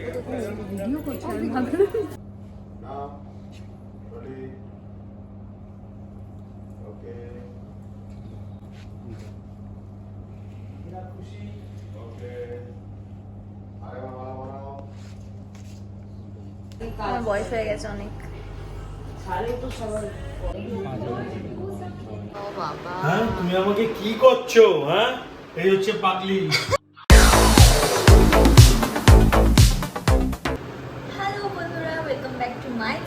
Video বয়স হয়ে গেছে অনেক। হ্যাঁ তুমি আমাকে কি করছ হ্যাঁ? এই হচ্ছে পাগলি।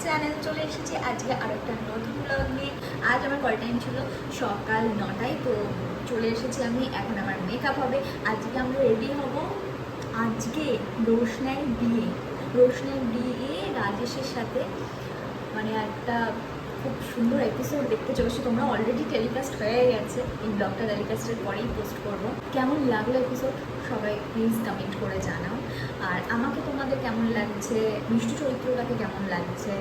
চ্যানেল চলে এসেছি। আজকে আরেকটা নতুন ব্লগ নিয়ে। আজ আমার কল টাইম ছিল সকাল নটায়, তো চলে এসেছি আমি। এখন আমার মেকআপ হবে। আজকে আমরা রেডি হব। আজকে রোশনাই বিয়ে। রোশনাই বিয়ে রাজেশের সাথে। মানে একটা খুব সুন্দর এপিসোড দেখতে চলেছি। তোমরা অলরেডি টেলিকাস্ট হয়ে গেছে। এই ব্লগটা টেলিকাস্টের পরেই পোস্ট করব। কেমন লাগল এপিসোড সবাই প্লিজ কমেন্ট করে জানাও। আর আমাকে তোমাদের কেমন লাগছে? মিষ্টি চরিত্রটাকে কেমন লাগছে?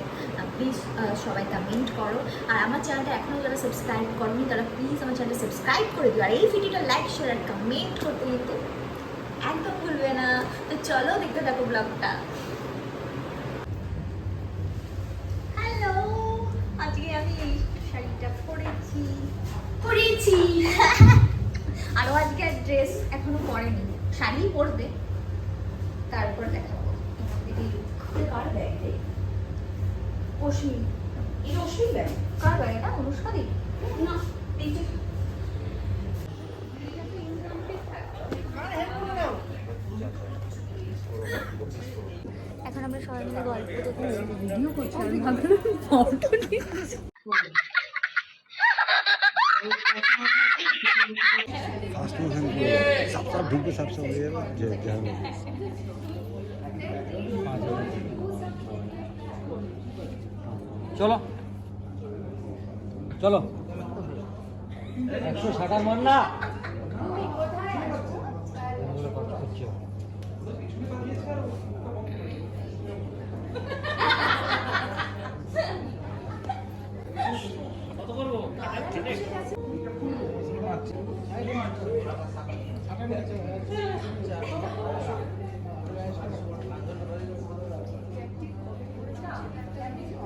প্লিজ সবাই কমেন্ট করো। আর আমার চ্যানেলটা এখনও যারা সাবস্ক্রাইব করনি, তারা প্লিজ আমার চ্যানেলটা সাবস্ক্রাইব করে দিও। আর এই ভিডিওটা লাইক শেয়ার আর কমেন্ট করতে কিন্তু একদম ভুলবে না। তো চলো দেখতে থাকো ব্লগটা হ্যালো আজকে আমি শাড়িটা পরেছি। পরেছি! আরও আজকে ড্রেস এখনও পরেনি। শাড়ি পরবে। তারপর দেখাবো। কার এটা ব্যাগ কার না এখন আমরা সবাই মিলে গল্প করছি। ভিডিও করছি আমি ভাবলাম ফটো সাপসাপ সব সব হয়ে যাবে যে জ্ঞান চলো। চলো। একশো ষাটার মার না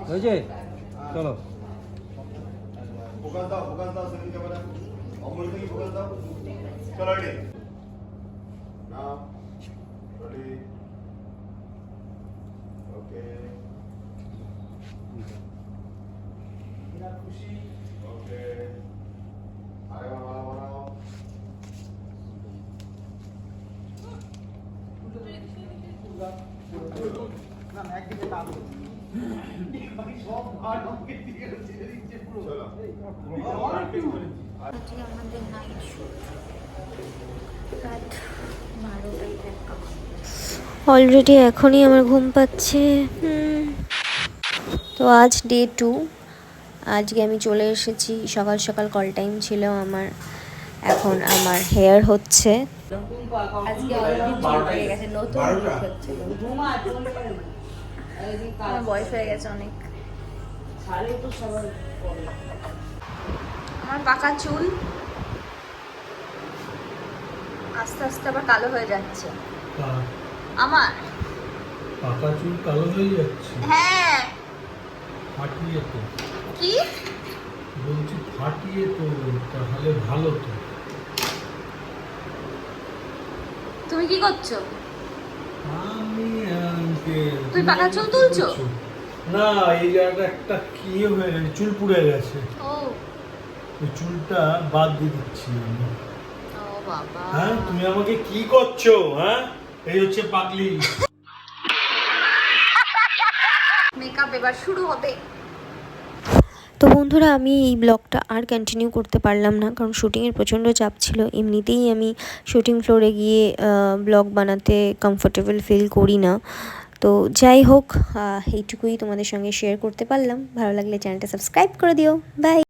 હજે ચલો. ભોગવતા ભોગવતા સુધી કે બધા. અમૂલથી ભોગવતા আমাদের নাইট রাত বারোটায় অলরেডি এখনই আমার ঘুম পাচ্ছে। তো আজ ডে টু আজকে আমি চলে এসেছি। সকাল সকাল কল টাইম ছিল আমার। এখন আমার হেয়ার হচ্ছে। আজকে অলরেডি গেছে। নতুন হচ্ছে। আমার বয়স হয়ে গেছে অনেক। আমার পাকা চুল আস্তে আস্তে আবার কালো হয়ে যাচ্ছে। আমার। পাকা চুল কালো হয়ে যাচ্ছে? হ্যাঁ। ফাটিয়ে তো। কি? বলছি ফাটিয়ে তো তাহলে ভালো তো। তুমি কি করছ? তুই পাকা চুল তুলছো? না এই জায়গাটা একটা কি হয়ে গেছে? চুল পুড়ে গেছে। ও। ওই চুলটা বাদ দিয়ে দিচ্ছি আমি। হ্যাঁ তুমি আমাকে কি করছ হ্যাঁ? এই হচ্ছে পাগলি। মেকআপ এবার শুরু হবে। তো বন্ধুরা আমি এই ব্লগটা আর কন্টিনিউ করতে পারলাম না কারণ শুটিংয়ের প্রচণ্ড চাপ ছিল। এমনিতেই আমি শুটিং ফ্লোরে গিয়ে ব্লগ বানাতে কমফোর্টেবল ফিল করি না। তো যাই হোক এইটুকুই তোমাদের সঙ্গে শেয়ার করতে পারলাম। ভালো লাগলে চ্যানেলটা সাবস্ক্রাইব করে দিও। বাই